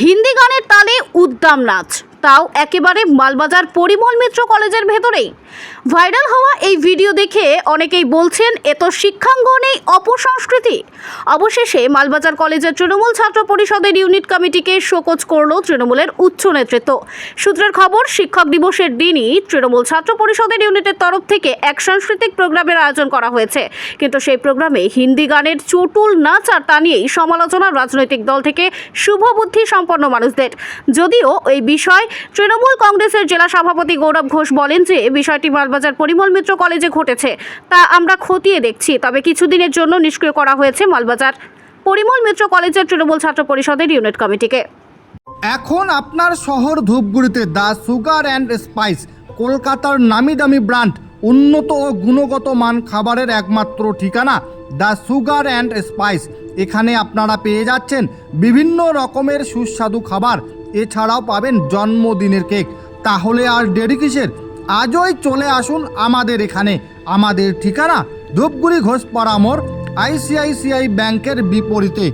হিন্দি গানের তালে উদ্দাম নাচ। তাও একেবারে মালবাজার পরিমল মিত্র কলেজের ভেতরেই। ভাইরাল হওয়া এই ভিডিও দেখে অনেকেই বলছেন, এ তো শিক্ষাঙ্গনেই অপসংস্কৃতি। অবশেষে মালবাজার কলেজের তৃণমূল ছাত্র পরিষদের ইউনিট কমিটিকে শোকজ করল তৃণমূলের উচ্চ নেতৃত্ব। সূত্রের খবর, শিক্ষক দিবসের দিনই তৃণমূল ছাত্র পরিষদের ইউনিটের তরফ থেকে এক সাংস্কৃতিক প্রোগ্রামের আয়োজন করা হয়েছে। কিন্তু সেই প্রোগ্রামে হিন্দি গানের চটুল নাচ আর তা নিয়েই সমালোচনা রাজনৈতিক দল থেকে শুভবুদ্ধি সম্পন্ন মানুষদের। যদিও এই বিষয় তৃণমূল কংগ্রেসের জেলা সভাপতি গৌরব ঘোষ বলেন যে বিষয়টি মালবাজার পরিমল মিত্র কলেজে ঘটেছে। তা আমরা খতিয়ে দেখছি। তবে কিছুদিনের জন্য নিষ্ক্রিয় করা হয়েছে মালবাজার। পরিমল মিত্র কলেজের তৃণমূল ছাত্র পরিষদের ইউনিট কমিটিকে। এখন আপনার শহর ধূপগুড়িতে দ্য সুগার অ্যান্ড স্পাইস, কলকাতার নামি দামি ব্র্যান্ড উন্নত ও গুণগত মান খাবারের একমাত্র ঠিকানা, দ্য সুগার অ্যান্ড স্পাইস। এখানে আপনারা পেয়ে যাচ্ছেন বিভিন্ন রকমের সুস্বাদু খাবার। এছাড়াও পাবেন জন্মদিনের কেক। তাহলে আর দেরি কিসের? আজই চলে আসুন আমাদের এখানে। আমাদের ঠিকানা ধূপগুড়ি ঘোষ পাড়ামোড় আইসিআইসিআই ব্যাংকের বিপরীতে।